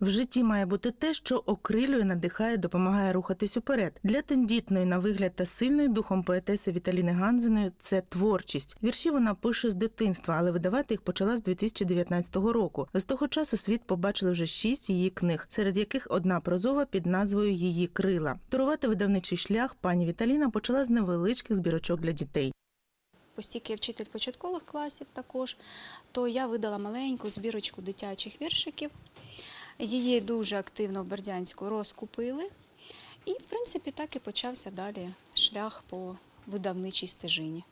В житті має бути те, що окрилює, надихає, допомагає рухатись уперед. Для тендітної на вигляд та сильної духом поетеси Віталіни Ганзиної це творчість. Вірші вона пише з дитинства, але видавати їх почала з 2019 року. З того часу світ побачили вже шість її книг, серед яких одна прозова під назвою Її крила. Турувати видавничий шлях пані Віталіна почала з невеличких збірочок для дітей. Я вчитель початкових класів також, то я видала маленьку збірочку дитячих віршиків. Її дуже активно в Бердянську розкупили. І, в принципі, так і почався далі шлях по видавничій стежині.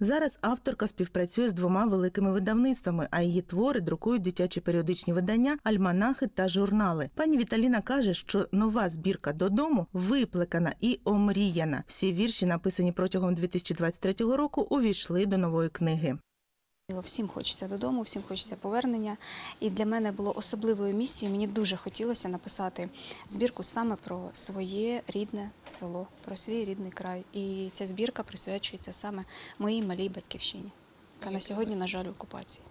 Зараз авторка співпрацює з двома великими видавництвами, а її твори друкують дитячі періодичні видання, альманахи та журнали. Пані Віталіна каже, що нова збірка додому виплекана і омріяна. Всі вірші, написані протягом 2023 року, увійшли до нової книги. Всім хочеться додому, всім хочеться повернення. І для мене було особливою місією. Мені дуже хотілося написати збірку саме про своє рідне село, про свій рідний край. І ця збірка присвячується саме моїй малій батьківщині, яка на сьогодні, на жаль, в окупації.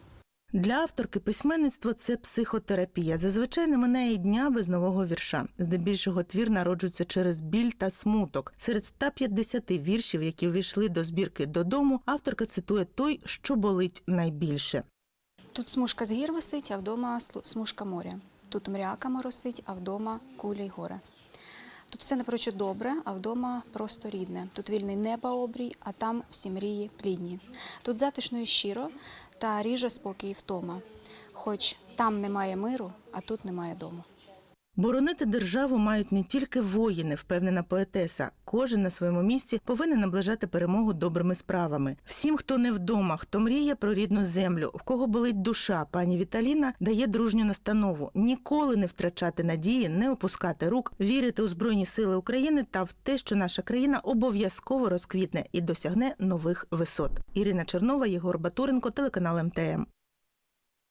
Для авторки письменництво це психотерапія. Зазвичай не минає дня без нового вірша. Здебільшого твір народжується через біль та смуток. Серед 150 віршів, які увійшли до збірки додому, авторка цитує той, що болить найбільше. Тут смужка з гір висить, а вдома смужка моря. Тут мряка моросить, а вдома куля й горе. Тут все напрочуд добре, а вдома просто рідне. Тут вільний неба обрій, а там всі мрії плідні. Тут затишно і щиро, та ріже спокій втома. Хоч там немає миру, а тут немає дому. Боронити державу мають не тільки воїни, впевнена поетеса. Кожен на своєму місці повинен наближати перемогу добрими справами. Всім, хто не вдома, хто мріє про рідну землю, в кого болить душа, пані Віталіна дає дружню настанову ніколи не втрачати надії, не опускати рук, вірити у збройні сили України та в те, що наша країна обов'язково розквітне і досягне нових висот. Ірина Чернова, Єгор Батуренко, телеканал МТМ.